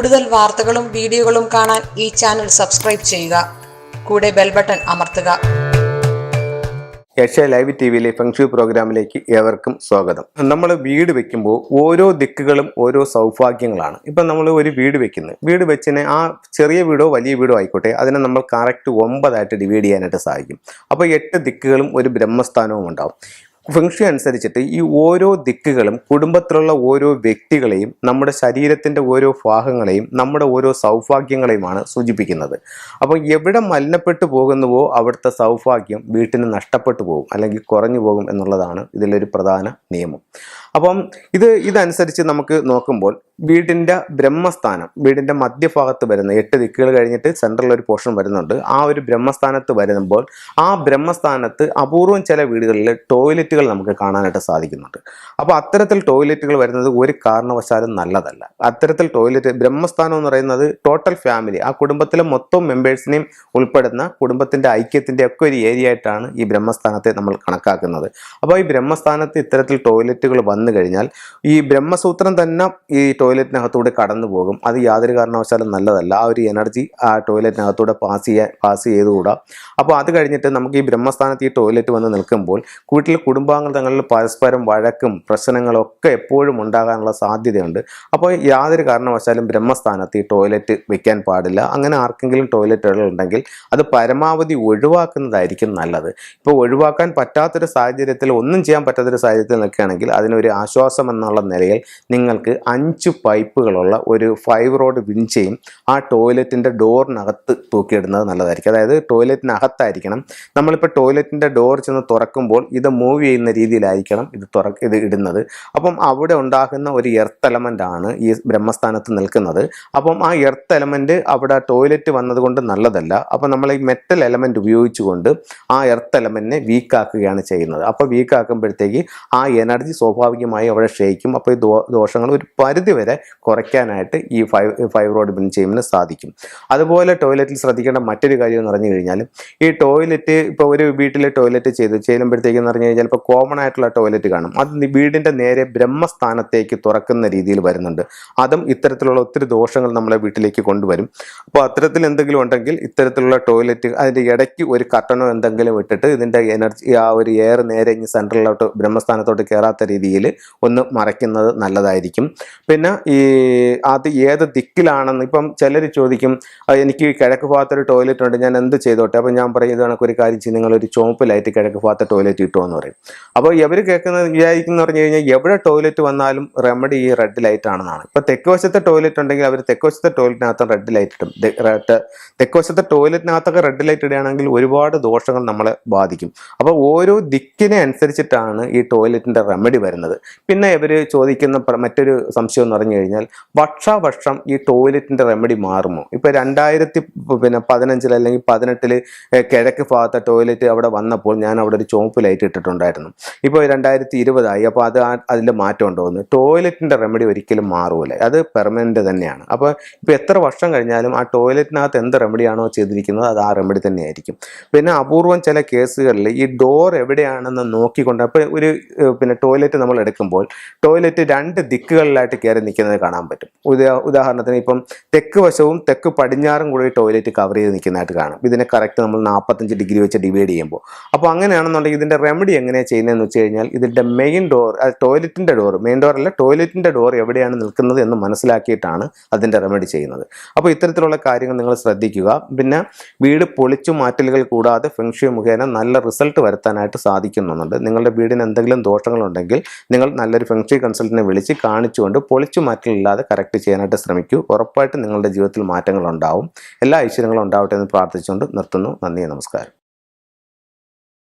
കൂടുതൽ വാർത്തകളും വീഡിയോകളും കാണാൻ ഈ ചാനൽ സബ്സ്ക്രൈബ് ചെയ്യുക. കൂടെ ബെൽ ബട്ടൺ അമർത്തുക. ഏഷ്യ ലൈവ് ടി വിയിലെ ഫെങ്ഷു പ്രോഗ്രാമിലേക്ക് ഏവർക്കും സ്വാഗതം. നമ്മൾ വീട് വെക്കുമ്പോൾ ഓരോ ദിക്കുകളും ഓരോ സൗഭാഗ്യങ്ങളാണ്. ഇപ്പം നമ്മൾ ഒരു വീട് വെക്കുന്നത് വീട് വെച്ചിന് ആ ചെറിയ വീടോ വലിയ വീടോ ആയിക്കോട്ടെ അതിനെ നമ്മൾ കറക്റ്റ് ഒമ്പതായിട്ട് ഡിവൈഡ് ചെയ്യാനായിട്ട് സാധിക്കും അപ്പോൾ എട്ട് ദിക്കുകളും ഒരു ബ്രഹ്മസ്ഥാനവും ഉണ്ടാവും. ഫെങ്ഷു അനുസരിച്ചിട്ട് ഈ ഓരോ ദിക്കുകളും കുടുംബത്തിലുള്ള ഓരോ വ്യക്തികളെയും നമ്മുടെ ശരീരത്തിന്റെ ഓരോ ഭാഗങ്ങളെയും നമ്മുടെ ഓരോ സൗഭാഗ്യങ്ങളെയുമാണ് സൂചിപ്പിക്കുന്നത്. അപ്പോൾ എവിടെ മലിനപ്പെട്ടു പോകുന്നുവോ അവിടുത്തെ സൗഭാഗ്യം വീട്ടിന് നഷ്ടപ്പെട്ടു പോകും അല്ലെങ്കിൽ കുറഞ്ഞു പോകും എന്നുള്ളതാണ് ഇതിലൊരു പ്രധാന നിയമം. അപ്പം ഇത് ഇതനുസരിച്ച് നമുക്ക് നോക്കുമ്പോൾ വീടിന്റെ ബ്രഹ്മസ്ഥാനം വീടിന്റെ മധ്യഭാഗത്ത് വരുന്ന എട്ട് ദിക്കുകൾ കഴിഞ്ഞിട്ട് സെൻട്രൽ ഒരു പോർഷൻ വരുന്നുണ്ട്. ആ ഒരു ബ്രഹ്മസ്ഥാനത്ത് വരുമ്പോൾ ആ ബ്രഹ്മസ്ഥാനത്ത് അപൂർവം ചില വീടുകളിൽ ടോയ്ലറ്റുകൾ നമുക്ക് കാണാനായിട്ട് സാധിക്കുന്നുണ്ട്. അപ്പോൾ അത്തരത്തിൽ ടോയ്ലറ്റുകൾ വരുന്നത് ഒരു കാരണവശാലും നല്ലതല്ല. അത്തരത്തിൽ ടോയ്ലറ്റ് ബ്രഹ്മസ്ഥാനം എന്ന് പറയുന്നത് ടോട്ടൽ ഫാമിലി ആ കുടുംബത്തിലെ മൊത്തം മെമ്പേഴ്സിനെയും ഉൾപ്പെടുന്ന കുടുംബത്തിന്റെ ഐക്യത്തിന്റെ ഒക്കെ ഒരു ഏരിയ ആയിട്ടാണ് ഈ ബ്രഹ്മസ്ഥാനത്തെ നമ്മൾ കണക്കാക്കുന്നത്. അപ്പോൾ ഈ ബ്രഹ്മസ്ഥാനത്ത് ഇത്തരത്തിൽ ടോയ്ലറ്റുകൾ വന്നു കഴിഞ്ഞാൽ ഈ ബ്രഹ്മസൂത്രം തന്നെ ഈ ടോയ്ലറ്റിനകത്തൂടെ കടന്നു പോകും അത് യാതൊരു കാരണവശാലും നല്ലതല്ല. ആ ഒരു എനർജി ആ ടോയ്ലറ്റിനകത്തൂടെ പാസ് ചെയ്യാൻ പാസ് ചെയ്തുകൂടാ. അപ്പോൾ അത് കഴിഞ്ഞിട്ട് നമുക്ക് ഈ ബ്രഹ്മസ്ഥാനത്ത് ഈ ടോയ്ലറ്റ് വന്ന് നിൽക്കുമ്പോൾ വീട്ടിലെ കുടുംബാംഗങ്ങൾ തങ്ങളിൽ പരസ്പരം വഴക്കും പ്രശ്നങ്ങളും ഒക്കെ എപ്പോഴും ഉണ്ടാകാനുള്ള സാധ്യതയുണ്ട്. അപ്പോൾ യാതൊരു കാരണവശാലും ബ്രഹ്മസ്ഥാനത്ത് ഈ ടോയ്ലറ്റ് വെക്കാൻ പാടില്ല. അങ്ങനെ ആർക്കെങ്കിലും ടോയ്ലറ്റുകൾ ഉണ്ടെങ്കിൽ അത് പരമാവധി ഒഴിവാക്കുന്നതായിരിക്കും നല്ലത്. ഇപ്പോൾ ഒഴിവാക്കാൻ പറ്റാത്തൊരു സാഹചര്യത്തിൽ ഒന്നും ചെയ്യാൻ പറ്റാത്തൊരു സാഹചര്യത്തിൽ നിൽക്കുകയാണെങ്കിൽ അതിനൊരു ആശ്വാസം എന്നുള്ള നിലയിൽ നിങ്ങൾക്ക് അഞ്ച് പൈപ്പുകളുള്ള ഒരു ഫൈവ് റോഡ് വിഞ്ചയും ആ ടോയ്ലറ്റിന്റെ ഡോറിനകത്ത് തൂക്കിയിടുന്നത് നല്ലതായിരിക്കും. അതായത് ടോയ്ലറ്റിനകത്തായിരിക്കണം നമ്മളിപ്പോൾ ടോയ്ലറ്റിന്റെ ഡോർ ചെന്ന് തുറക്കുമ്പോൾ ഇത് മൂവ് ചെയ്യുന്ന രീതിയിലായിരിക്കണം ഇത് തുറ ഇത് ഇടുന്നത്. അപ്പം അവിടെ ഉണ്ടാകുന്ന ഒരു എർത്ത് എലമെന്റ് ആണ് ഈ ബ്രഹ്മസ്ഥാനത്ത് നിൽക്കുന്നത്. അപ്പം ആ എർത്ത് എലമെന്റ് അവിടെ ടോയ്ലറ്റ് വന്നതുകൊണ്ട് നല്ലതല്ല. അപ്പം നമ്മൾ ഈ മെറ്റൽ എലമെന്റ് ഉപയോഗിച്ചുകൊണ്ട് ആ എർത്ത് എലമെന്റിനെ വീക്കാക്കുകയാണ് ചെയ്യുന്നത്. അപ്പോൾ വീക്കാക്കുമ്പോഴത്തേക്ക് ആ എനർജി സ്വാഭാവികമായി അവിടെ ക്ഷയിക്കും. അപ്പോൾ ഈ ദോഷങ്ങൾ ഒരു പരിധി വരെ കുറയ്ക്കാനായിട്ട് ഈ ഫൈവ് ബിൻ ചെയ്യുന്നതിന് സാധിക്കും. അതുപോലെ ടോയ്ലറ്റിൽ ശ്രദ്ധിക്കേണ്ട മറ്റൊരു കാര്യം എന്ന് പറഞ്ഞു കഴിഞ്ഞാൽ ഈ ടോയ്ലറ്റ് ഇപ്പോൾ ഒരു വീട്ടിലെ ടോയ്ലറ്റ് ചെയ്ത് ചെയ്യുമ്പോഴത്തേക്കെന്ന് പറഞ്ഞു കഴിഞ്ഞാൽ ഇപ്പോൾ കോമൺ ആയിട്ടുള്ള ടോയ്ലറ്റ് കാണും. അത് വീടിന്റെ നേരെ ബ്രഹ്മസ്ഥാനത്തേക്ക് തുറക്കുന്ന രീതിയിൽ വരുന്നുണ്ട്. അതും ഇത്തരത്തിലുള്ള ഒത്തിരി ദോഷങ്ങൾ നമ്മളെ വീട്ടിലേക്ക് കൊണ്ടുവരും. അപ്പോൾ അത്തരത്തിൽ എന്തെങ്കിലും ഉണ്ടെങ്കിൽ ഇത്തരത്തിലുള്ള ടോയ്ലറ്റ് അതിന്റെ ഇടയ്ക്ക് ഒരു കട്ടണോ എന്തെങ്കിലും ഇട്ടിട്ട് ഇതിന്റെ എനർജി ആ ഒരു എയർ നേരെ ഇനി സെൻട്രലിലോട്ട് ബ്രഹ്മസ്ഥാനത്തോട്ട് കയറാത്ത രീതിയിൽ ഒന്ന് മറയ്ക്കുന്നത് നല്ലതായിരിക്കും. പിന്നെ ഈ അത് ഏത് ദിക്കിലാണെന്ന് ഇപ്പം ചിലർ ചോദിക്കും എനിക്ക് കിഴക്ക് ഭാഗത്തൊരു ടോയ്ലറ്റ് ഉണ്ട് ഞാൻ എന്ത് ചെയ്തോട്ടെ? അപ്പം ഞാൻ പറയും ഇത് കണക്കൊരു കാര്യം ചെയ്യും നിങ്ങളൊരു ചോപ്പ് ലൈറ്റ് കിഴക്ക് ഭാഗത്തെ ടോയ്ലറ്റ് ഇട്ടോ എന്ന് പറയും. അപ്പോൾ ഇവർ കേൾക്കുന്നത് വിചാരിക്കുന്ന പറഞ്ഞു കഴിഞ്ഞാൽ എവിടെ ടോയ്ലറ്റ് വന്നാലും റെമഡി ഈ റെഡ് ലൈറ്റ് ആണെന്നാണ്. ഇപ്പോൾ തെക്ക് വശത്തെ ടോയ്ലറ്റ് ഉണ്ടെങ്കിൽ അവർ തെക്ക് വശത്തെ ടോയ്ലറ്റിനകത്ത് റെഡ് ലൈറ്റ് ഇടും തെക്ക് വശത്തെ ടോയ്ലറ്റിനകത്തൊക്കെ റെഡ് ലൈറ്റ് ഇടുകയാണെങ്കിൽ ഒരുപാട് ദോഷങ്ങൾ നമ്മളെ ബാധിക്കും. അപ്പോൾ ഓരോ ദിക്കിനെ അനുസരിച്ചിട്ടാണ് ഈ ടോയ്ലറ്റിന്റെ റെമഡി വരുന്നത്. പിന്നെ ഇവർ ചോദിക്കുന്ന മറ്റൊരു സംശയം എന്ന് പറഞ്ഞു കഴിഞ്ഞാൽ വർഷാവർഷം ഈ ടോയ്ലറ്റിന്റെ റെമഡി മാറുമോ? ഇപ്പോൾ രണ്ടായിരത്തി പിന്നെ പതിനഞ്ചിൽ അല്ലെങ്കിൽ പതിനെട്ടിൽ കിഴക്ക് ഭാഗത്തെ ടോയ്ലറ്റ് അവിടെ വന്നപ്പോൾ ഞാൻ അവിടെ ഒരു ചോപ്പ് ലൈറ്റ് ഇട്ടിട്ടുണ്ടായിരുന്നു. ഇപ്പോൾ രണ്ടായിരത്തി ഇരുപതായി അപ്പോൾ അത് അതിൽ മാറ്റം ഉണ്ടോയെന്ന് ടോയ്ലറ്റിന്റെ റെമഡി ഒരിക്കലും മാറൂല. അത് പെർമനന്റ് തന്നെയാണ്. അപ്പോൾ ഇപ്പോൾ എത്ര വർഷം കഴിഞ്ഞാലും ആ ടോയ്ലറ്റിനകത്ത് എന്ത് റെമഡിയാണോ ചെയ്തിരിക്കുന്നത് അത് ആ റെമഡി തന്നെയായിരിക്കും. പിന്നെ അപൂർവം ചില കേസുകളിൽ ഈ ഡോർ എവിടെയാണെന്ന് നോക്കിക്കൊണ്ട് അപ്പോൾ ഒരു പിന്നെ ടോയ്ലറ്റ് നമ്മൾ എടുക്കുമ്പോൾ ടോയ്ലറ്റ് രണ്ട് ദിക്കുകളിലായിട്ട് കയറി നിൽക്കുന്നത് കാണാൻ പറ്റും. ഉദാ ഉദാഹരണത്തിന് ഇപ്പം തെക്ക് വശവും തെക്ക് പടിഞ്ഞാറും കൂടി ടോയ്ലറ്റ് കവർ ചെയ്ത് നിൽക്കുന്നതായിട്ട് കാണാം. ഇതിനെ കറക്റ്റ് നമ്മൾ നാൽപ്പത്തഞ്ച് ഡിഗ്രി വെച്ച് ഡിവൈഡ് ചെയ്യുമ്പോൾ. അപ്പോൾ അങ്ങനെയാണെന്നുണ്ടെങ്കിൽ ഇതിന്റെ റെമഡി എങ്ങനെയാണ് ചെയ്യുന്നതെന്ന് വെച്ച് കഴിഞ്ഞാൽ ഇതിന്റെ മെയിൻ ഡോർ ടോയ്ലറ്റിന്റെ ഡോർ മെയിൻ ഡോർ അല്ല ടോയ്ലറ്റിന്റെ ഡോർ എവിടെയാണ് നിൽക്കുന്നത് എന്ന് മനസ്സിലാക്കിയിട്ടാണ് അതിന്റെ റെമഡി ചെയ്യുന്നത്. അപ്പോൾ ഇത്തരത്തിലുള്ള കാര്യങ്ങൾ നിങ്ങൾ ശ്രദ്ധിക്കുക. പിന്നെ വീട് പൊളിച്ചു മാറ്റലുകൾ കൂടാതെ ഫെങ്ഷ്യ മുഖേന നല്ല റിസൾട്ട് വരുത്താനായിട്ട് സാധിക്കുന്നുണ്ട്. നിങ്ങളുടെ വീടിന് എന്തെങ്കിലും ദോഷങ്ങളുണ്ടെങ്കിൽ നിങ്ങൾ നല്ലൊരു ഫെങ്ഷ്യ കൺസൾട്ടിനെ വിളിച്ച് കാണിച്ചുകൊണ്ട് പൊളിച്ചു മാറ്റലില്ലാതെ കറക്റ്റ് ചെയ്യാനായിട്ട് ശ്രമിക്കൂ. ഉറപ്പായിട്ടും നിങ്ങളുടെ ജീവിതത്തിൽ മാറ്റങ്ങൾ ഉണ്ടാവും എല്ലാ ഐശ്വര്യങ്ങളും ഉണ്ടാവട്ടെ എന്ന് പ്രാർത്ഥിച്ചുകൊണ്ട് നിർത്തുന്നു. നന്ദി നമസ്കാരം.